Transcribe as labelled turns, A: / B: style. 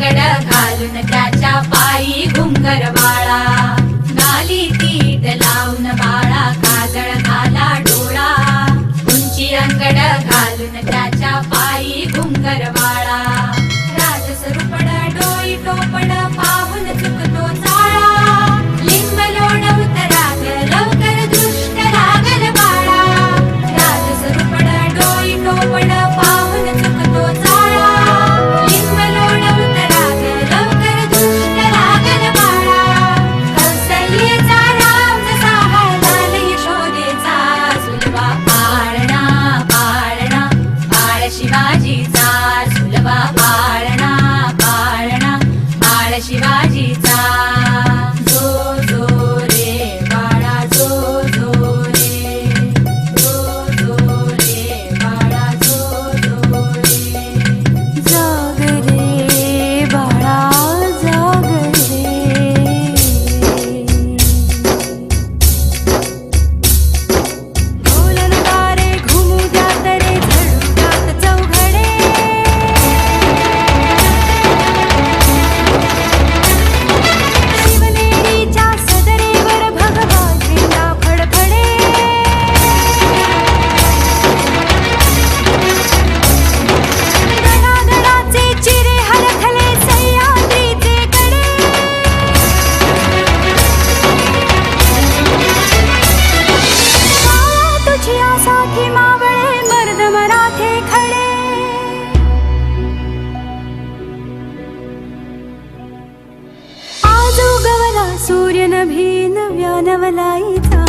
A: घालून त्याच्या पायी घुंगर
B: Shivaya. सूर्यनभेन व्यानवलायिता